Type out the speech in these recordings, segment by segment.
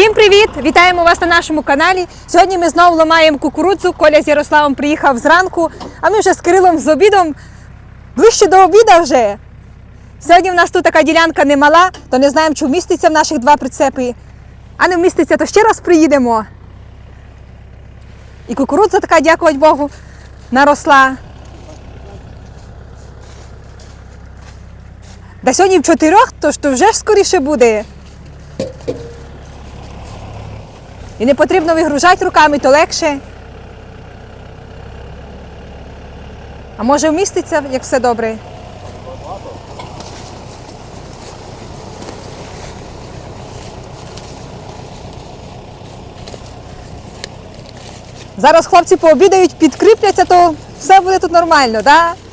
Всім привіт! Вітаємо вас на нашому каналі. Сьогодні ми знову ламаємо кукурудзу. Коля з Ярославом приїхав зранку, а ми вже з Кирилом з обідом ближче до обіда вже. Сьогодні в нас тут така ділянка немала, то не знаємо, чи вміститься в наших два прицепи. А не вміститься, то ще раз приїдемо. І кукурудза така, дякувати Богу, наросла. Да сьогодні в чотирьох, то ж то вже ж скоріше буде. І не потрібно вигружати руками, то легше. А може вміститься, як все добре? Зараз хлопці пообідають, підкріпляться, то все буде тут нормально, так? Да?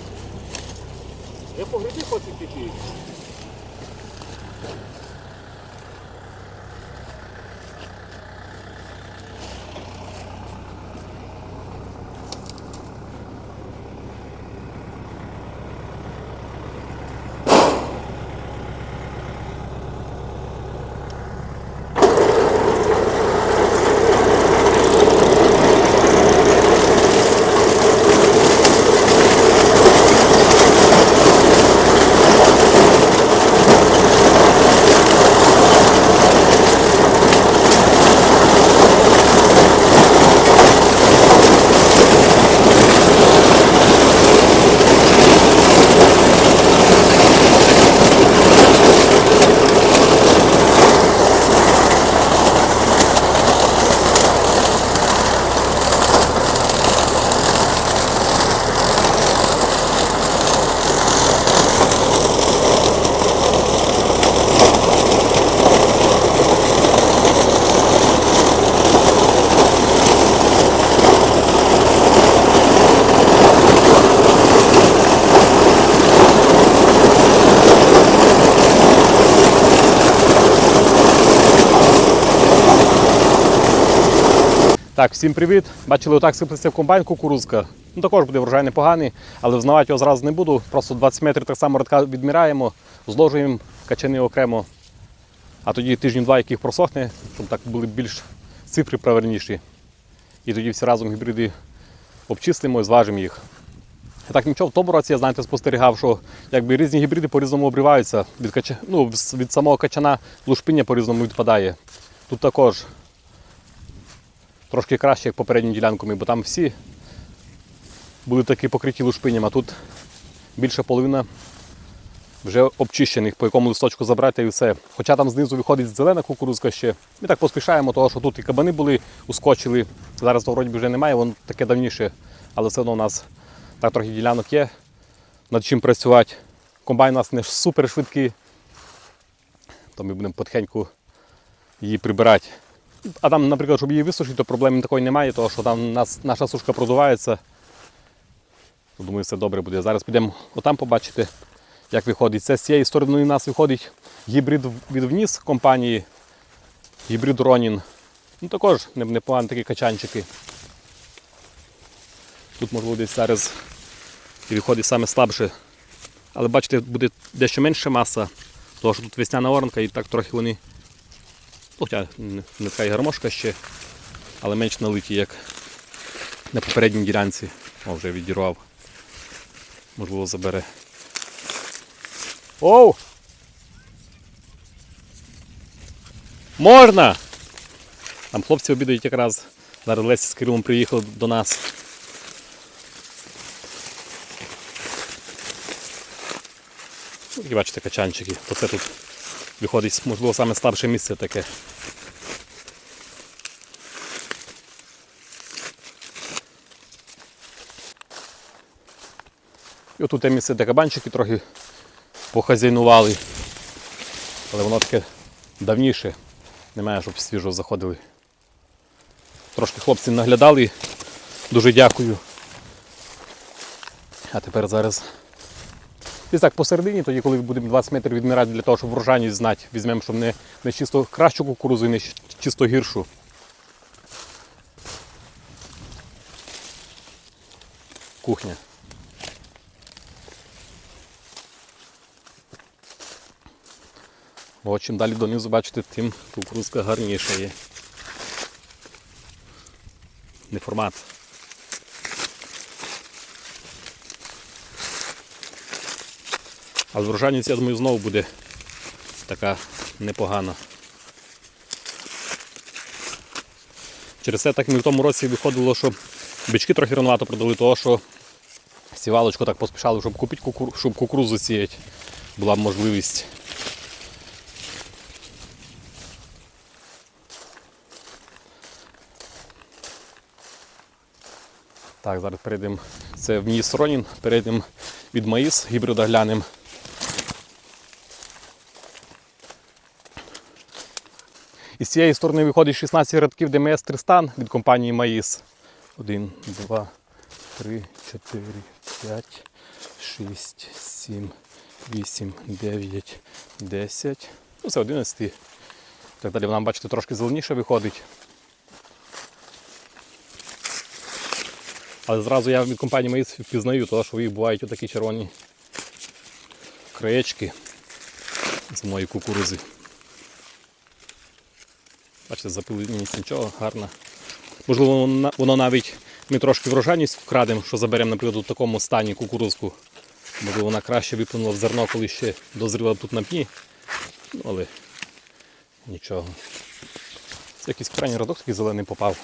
Так, всім привіт. Бачили, отак сиплеться в комбайн кукурузка. Ну також буде врожай непоганий, але взнавати його зразу не буду. Просто 20 метрів так само рядка відміряємо, зложуємо качани окремо. А тоді тиждень-два, яких просохне, щоб так були більш цифри правильніші. І тоді всі разом гібриди обчислимо і зважимо їх. І так нічого, в тому році я знаєте, спостерігав, що якби різні гібриди по-різному обриваються. Від, кача... ну, від самого качана лушпиння по-різному відпадає. Тут також трошки краще, як попередньою ділянками, бо там всі були такі покриті лушпинням, а тут більша половина вже обчищених, по якому листочку забрати і все. Хоча там знизу виходить зелена кукурузка ще. Ми так поспішаємо, тому що тут і кабани були, ускочили. Зараз то вроді вже немає, воно таке давніше, але все одно у нас так трохи ділянок є, над чим працювати. Комбайн у нас не супер швидкий, то ми будемо потихеньку її прибирати. А там, наприклад, щоб її висушити, то проблеми такої немає, тому що там нас, наша сушка продувається. Думаю, все добре буде. Зараз підемо отам побачити, як виходить. Це з цієї сторони у нас виходить гібрид від вниз компанії, гібрид Ронін. Ну також непогані такі качанчики. Тут можливо десь зараз і виходить саме слабше. Але бачите, буде дещо менша маса, тому що тут весняна оранка і так трохи вони Хоча не така і гармошка ще, але менш налиті, як на попередній ділянці. О, вже відірвав. Можливо, забере. Оу! Можна! Там хлопці обідають якраз. Зараз Лесі з Кирилом приїхали до нас. Ну, І бачите качанчики. То це тут виходить, можливо, саме слабше місце таке. І отут є місце, де кабанчики трохи похазяйнували. Але воно таке давніше. Немає, щоб свіжо заходили. Трошки хлопці наглядали. Дуже дякую. А тепер зараз Десь так посередині, тоді, коли будемо 20 метрів відмирати для того, щоб врожайність знати, візьмемо, щоб не, не чисто кращу кукурузу, і не чисто гіршу. Кухня. О, чим далі донизу бачите, тим кукурузка гарніша є. Не формат. Але врожайність, я думаю, знову буде така непогана. Через це так ми в тому році виходило, що бички трохи рановато продали, того що сівалочку так поспішали, щоб купити кукур... щоб кукурузу сіяти. Була б можливість. Так, зараз перейдемо. Це в Ніс Ронін, перейдемо від Маїс, гібрида глянемо. І з цієї сторони виходить 16 рядків ДМС Тристан від компанії Маїс. 1, 2, 3, 4, 5, 6, 7, 8, 9, 10. Ну, це 11. Так далі вона, бачите, трошки зеленіше виходить. Але зразу я від компанії Маїс впізнаю, тому що в їх бувають отакі червоні краєчки з моєї кукурузи. Бачите, запилені нічого, гарно. Можливо, воно- навіть ми трошки врожайність вкрадемо, що заберемо, наприклад, у такому стані кукурузку. Можливо, вона краще виплюнула в зерно, коли ще дозріла тут на пні. Ну, але нічого. Це якийсь крайній радок такий зелений попав.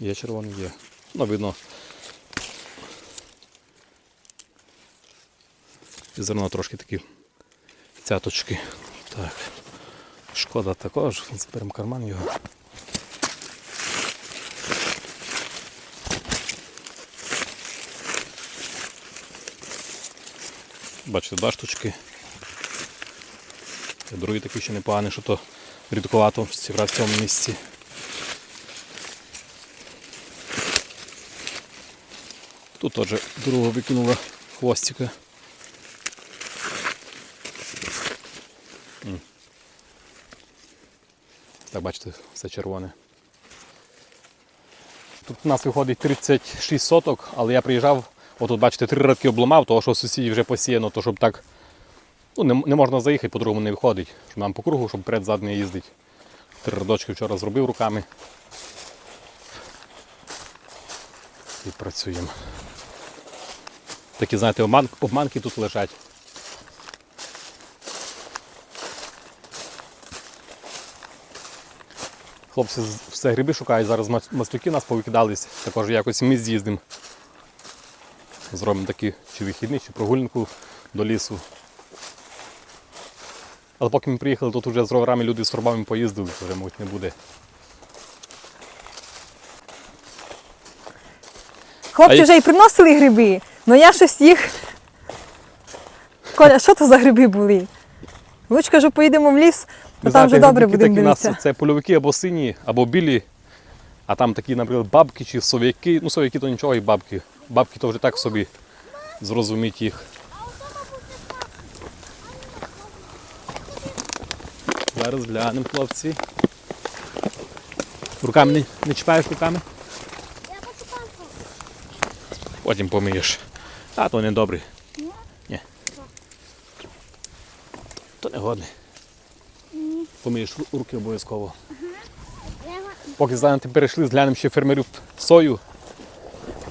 Є червоний, є. Ну, видно. Зерно трошки такі цяточки. Так. Шкода також. Зберемо карман його. Бачите, два штучки. Другий такий ще непоганий, що то рідкувато в цьому місці. Тут теж другого викинула хвостика. Бачите, все червоне. Тут у нас виходить 36 соток, але я приїжджав, отут, бачите, три радки обламав, того що сусідів вже посіяно, то щоб так. Ну, не, не можна заїхати, по-другому не виходить. Щоб нам по кругу, щоб перед-зад не їздить. Три радочки вчора зробив руками. І працюємо. Такі, знаєте, обман, обманки тут лежать. Хлопці все гриби шукають, зараз мас- маслюки нас повикидались, також якось ми з'їздимо. Зробимо такі чи вихідний, чи прогулянку до лісу. Але поки ми приїхали, тут вже з роверами люди з торбами поїздили, вже, мабуть, не буде. Хлопці А вже і приносили гриби, але я щось їх. Коля, що то за гриби були? Луч кажу, поїдемо в ліс, то Ви там вже добре будемо у нас. Це польовики або сині, або білі, а там такі, наприклад, бабки чи сов'яки. Ну, сов'яки то нічого, і бабки. Бабки то вже так собі зрозуміть їх. Зараз глянемо, хлопці. Руками не, не чіпаєш руками? Потім помиєш. А то не добре. Ні. То не годне. Помиєш руки обов'язково. Поки знаєте, перейшли, зглянемо ще фермерів сою.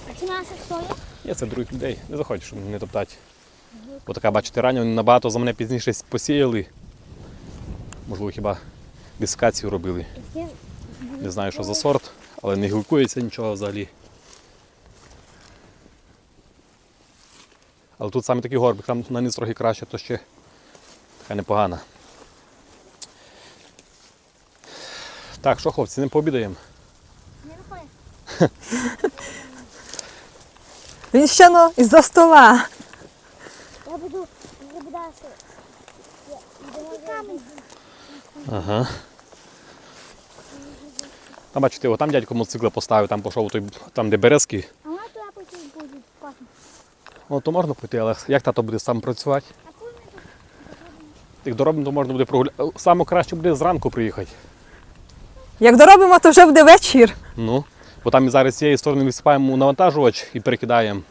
А це наша соя? Ні, це других людей. Не заходь, щоб не топтати. Бо така, бачите, ранньо вони набагато за мене пізніше посіяли. Можливо, хіба дискацію робили. Не знаю, що за сорт, але не гілкується нічого взагалі. Але тут саме такий горбик, там на низ трохи краще, то ще така непогана. Так, що хлопці, не пообідаємо. Не. Він ще ну, із-за стола. Я буду забудати. Ага. Там бачите, о, там дядько мотоцикла поставив, там пішов той, там де березки. А вона туди потім буде класно. Ну, то можна пойти, але як тато буде сам працювати? А коли ми тут? Як доробимо, то можна буде прогуляти. Саме краще буде зранку приїхати. Як доробимо, то вже буде вечір. Ну, бо там і зараз з цієї сторони висипаємо навантажувач і перекидаємо.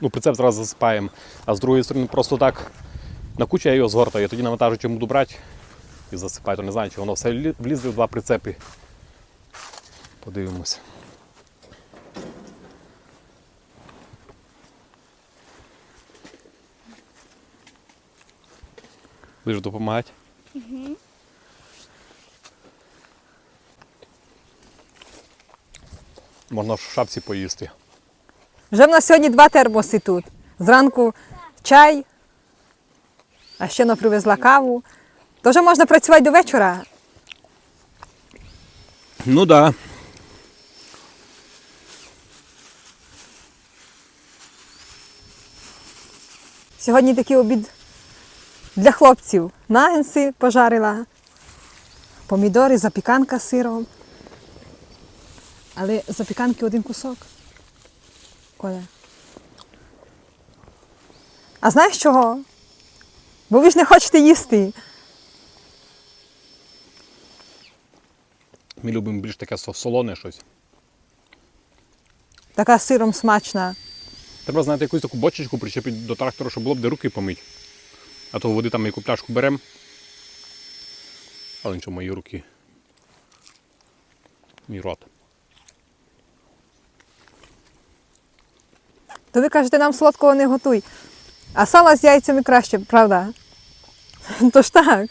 ну, прицеп зразу засипаємо, а з другої сторони просто так на кучу я його згортаю, я тоді навантажуючи буду брати і засипаю, то не знаю, чи воно все лі- влізли в два прицепи. Подивимося. Будеш допомагати? Можна в шапці поїсти. Вже в нас сьогодні два термоси тут. Зранку чай, а ще вона привезла каву. То вже можна працювати до вечора. Ну так. Да. Сьогодні такий обід для хлопців. Нагенси пожарила, помідори, запіканка з сиром. Але запіканки один кусок. Коля. А знаєш чого? Бо ви ж не хочете їсти. Ми любимо більш таке солоне щось. Така з сиром смачна. Треба знати якусь таку бочечку причепити до трактора, щоб було б де руки помити. А то води там яку пляшку беремо. Але нічого, мої руки. Мій рот. То ви кажете, нам солодкого не готуй. А сала з яйцями краще, правда? Тож так.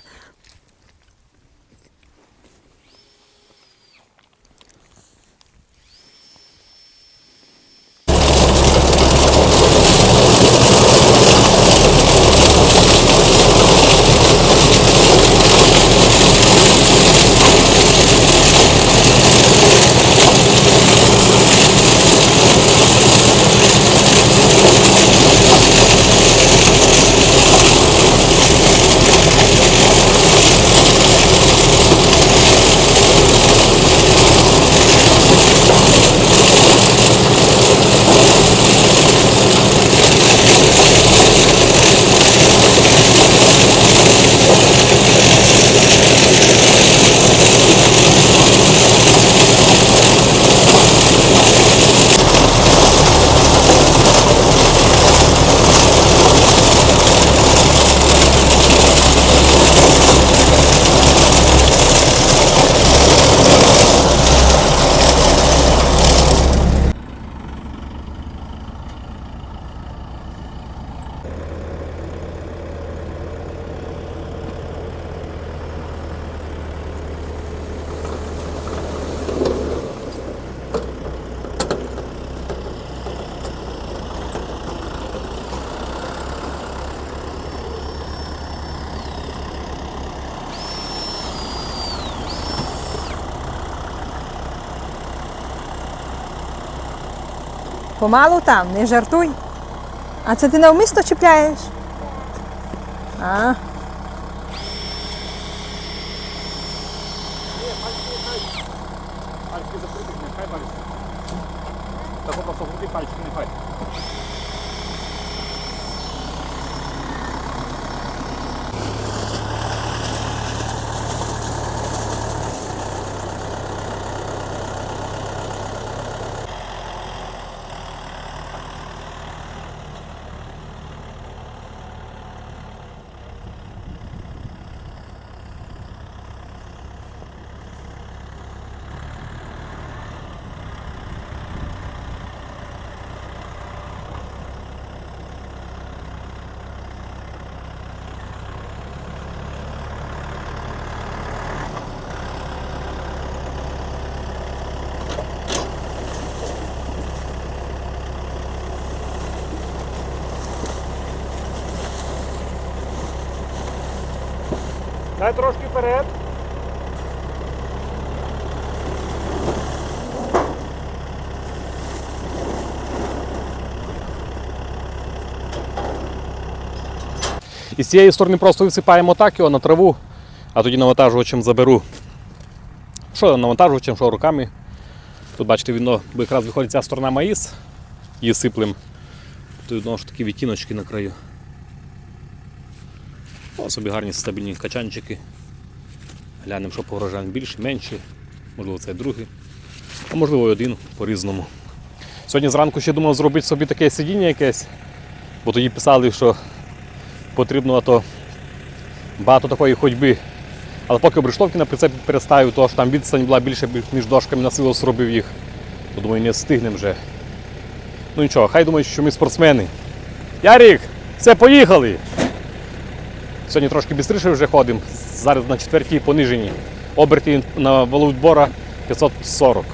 Помалу там, не жартуй. А це ти навмисно чіпляєш? А. Пальчики закрити, нехай париться. Так просто пальчики нехай. Дай трошки вперед. І з цієї сторони просто висипаємо так його на траву, а тоді навантажувачем заберу. Що навантажувачем, що руками. Тут бачите, бо якраз виходить ця сторона маїс, її сиплем. Тут знову ж такі відтіночки на краю. О, собі гарні стабільні качанчики. Глянемо, що по більше, менше. Можливо, це другий. А можливо, один по-різному. Сьогодні зранку ще думав зробити собі таке сидіння якесь, бо тоді писали, що потрібно то багато такої ходьби. Але поки обрештовки на прицепі переставив, то ж там відстань була більше між дошками на силу зробив їх. То думаю, не встигнемо вже. Ну нічого, хай думають, що ми спортсмени. Ярік, все, поїхали! Сьогодні трошки бістріше вже ходимо. Зараз на четвертій пониженні. Оберти на валу відбора 540.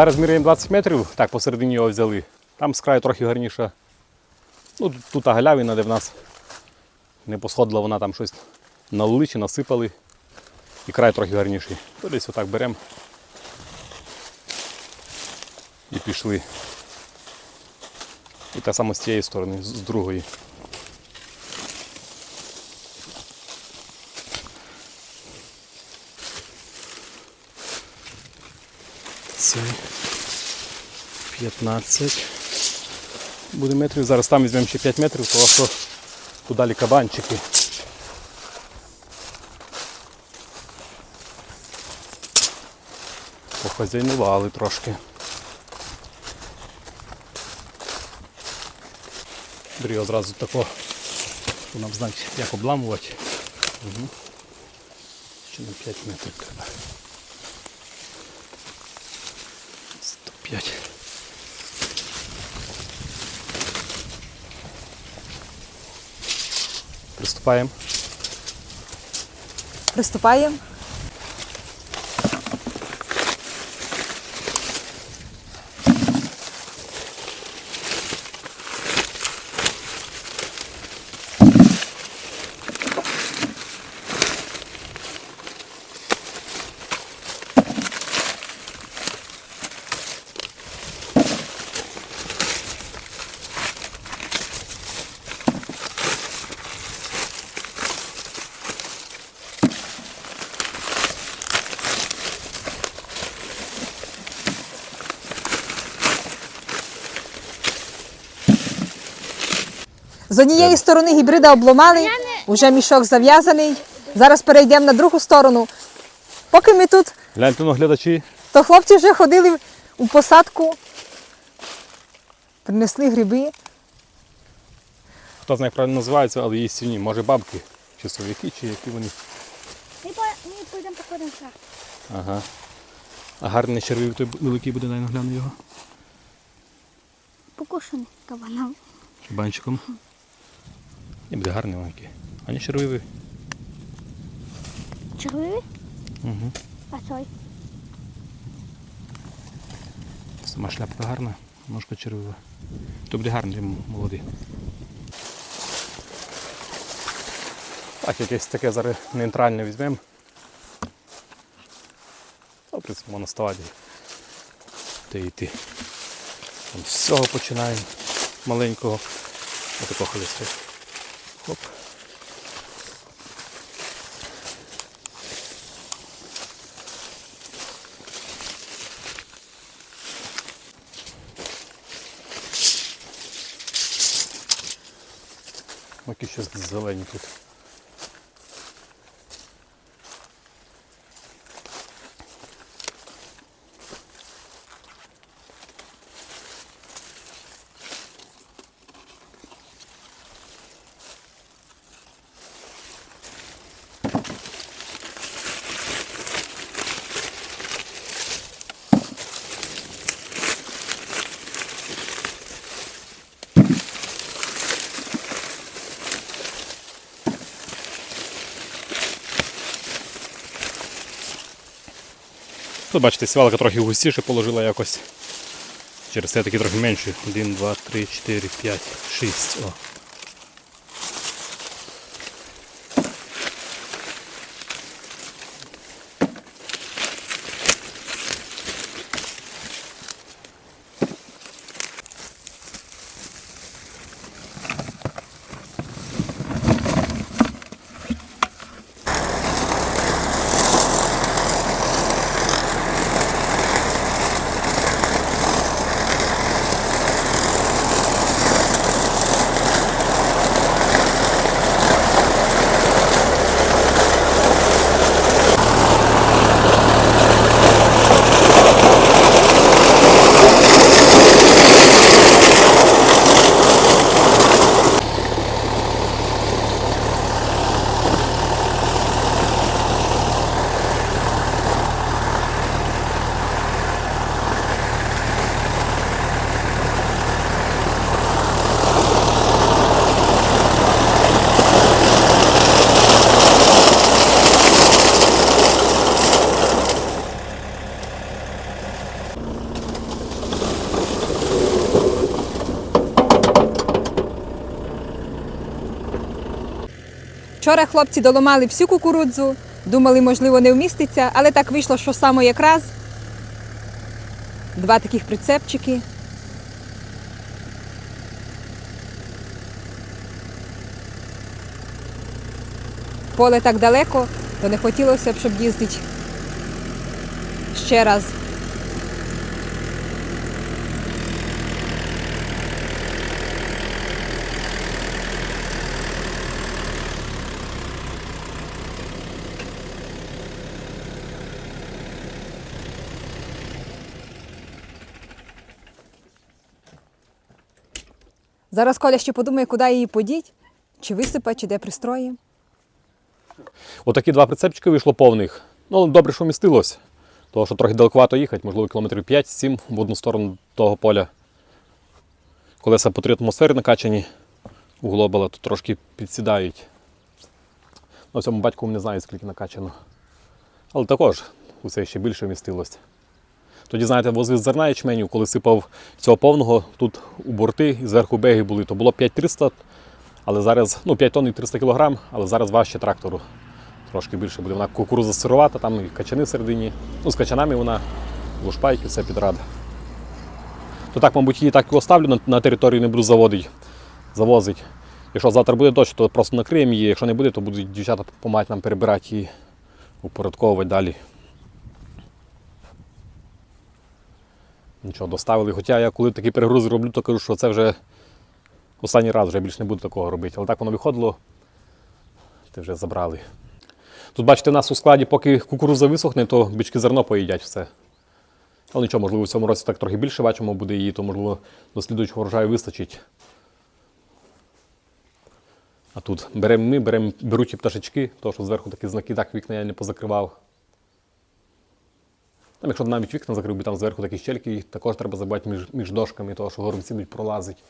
Зараз міряємо 20 метрів, так посередині його взяли. Там з краю трохи гарніше. Ну, тут- галявина, де в нас не посходила вона там щось налили чи насипали. І край трохи гарніший. То десь отак беремо і пішли. І так само з цієї сторони, з другої. Це 15 буде метрів. Зараз там візьмемо ще 5 метрів, тому що тут далі кабанчики. Похазяйнували трошки. Бери його зразу тако, щоб нам знати, як обламувати. Угу. Ще на 5 метрів треба. 105. Приступаємо. Приступаємо. З однієї сторони гібрида обломали, вже мішок зав'язаний. Зараз перейдемо на другу сторону. Поки ми тут, Гляньте ну, глядачі. то хлопці вже ходили у посадку, принесли гриби. Хто знає, як правильно називаються, але є сіні. Може бабки, чи совіки, чи які вони. Ми, по, ми пойдемо походимо. Ага. А гарний червивий той великий буде, дай нагляну його. Покушаний кабаном. Банчиком. І буде гарний маленький. А не червивий. Червивий? Угу. А цей? Сама шляпка гарна, ножка червива. То буде гарний молодий. Так, якесь таке зараз нейтральне візьмемо. В принципі, можна ставати. Та йти. Там з цього починаємо. Маленького. Отакого листу. Хоп. Які ще зелені тут. Тут бачите, свалка трохи густіше положила якось. Через це такі трохи менші. 1, 2, 3, 4, 5, 6. О. Вчора хлопці доломали всю кукурудзу, думали, можливо, не вміститься, але так вийшло, що саме якраз два таких прицепчики. Поле так далеко, то не хотілося б, щоб їздити ще раз. Зараз Коля ще подумає, куди її подіть, чи висипати, чи де пристроїмо. Отакі два прицепчики вийшло повних. Ну, добре, що вмістилось. Тому що трохи далекувато їхати, можливо, кілометрів 5-7 в одну сторону того поля. Колеса по 3 атмосфери накачані у глобала, то трошки підсідають. На цьому батьку не знаю, скільки накачано. Але також усе ще більше вмістилось. Тоді, знаєте, возив зерна ячменю, коли сипав цього повного, тут у борти і зверху беги були, то було 5300, але зараз, ну 5 тонн і 300 кг, але зараз важче трактору. Трошки більше буде. Вона кукуруза сировата, там і качани всередині. Ну, з качанами вона, лушпайки, все підрада. То так, мабуть, її так і оставлю на, на території, не буду заводити, завозити. Якщо завтра буде дощ, то просто накриємо її. Якщо не буде, то будуть дівчата допомагати нам перебирати і упорядковувати далі. Нічого, доставили. Хоча я коли такі перегрузи роблю, то кажу, що це вже останній раз вже більше не буду такого робити. Але так воно виходило, ти вже забрали. Тут, бачите, у нас у складі, поки кукуруза висохне, то бички зерно поїдять все. Але нічого, можливо, в цьому році так трохи більше бачимо буде її, то можливо до слідуючого врожаю вистачить. А тут беремо ми, беремо, беруть і пташечки, тому що зверху такі знаки, так вікна я не позакривав. Там, якщо навіть вікна закрив, би там зверху такі щельки, їх також треба забувати між, між дошками, тому що горобці будуть пролазити.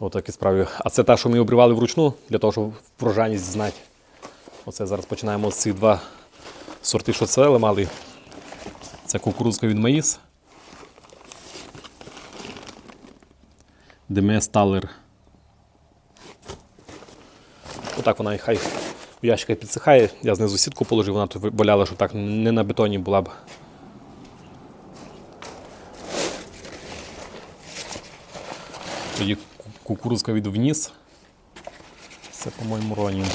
Отакі справи. А це те, що ми обривали вручну, для того, щоб врожайність знати. Оце зараз починаємо з цих два сорти, що це мали. Це кукурудзка від Маїс. ДМС Талер. Отак вона і хай у ящиках підсихає. Я знизу сітку положив, вона тут боляла, щоб так не на бетоні була б. Тоді кукурузка від вниз. Це, по-моєму, Ронін.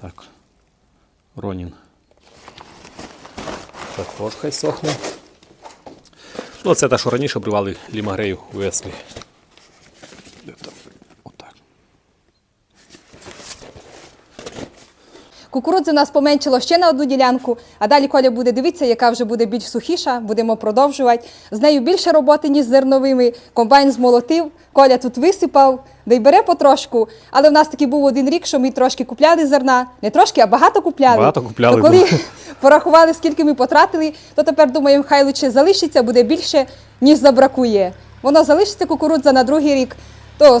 Так. Ронін. Також хай сохне. Ну, це те, що раніше обривали лімагрею у Еслі. Де там? Отак. Кукурудзи нас поменшило ще на одну ділянку, а далі Коля буде дивитися, яка вже буде більш сухіша, будемо продовжувати. З нею більше роботи, ніж з зерновими. Комбайн змолотив, Коля тут висипав, да й бере потрошку. Але в нас такий був один рік, що ми трошки купляли зерна. Не трошки, а багато купляли. Багато купляли, То коли порахували, скільки ми потратили, то тепер думаємо, хай лучше залишиться, буде більше, ніж забракує. Воно залишиться кукурудза на другий рік, то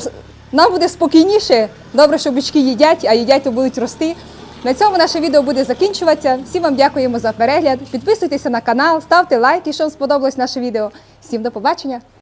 нам буде спокійніше. Добре, що бички їдять, а їдять, то будуть рости. На цьому наше відео буде закінчуватися. Всім вам дякуємо за перегляд. Підписуйтеся на канал, ставте лайк, якщо вам сподобалось наше відео. Всім до побачення!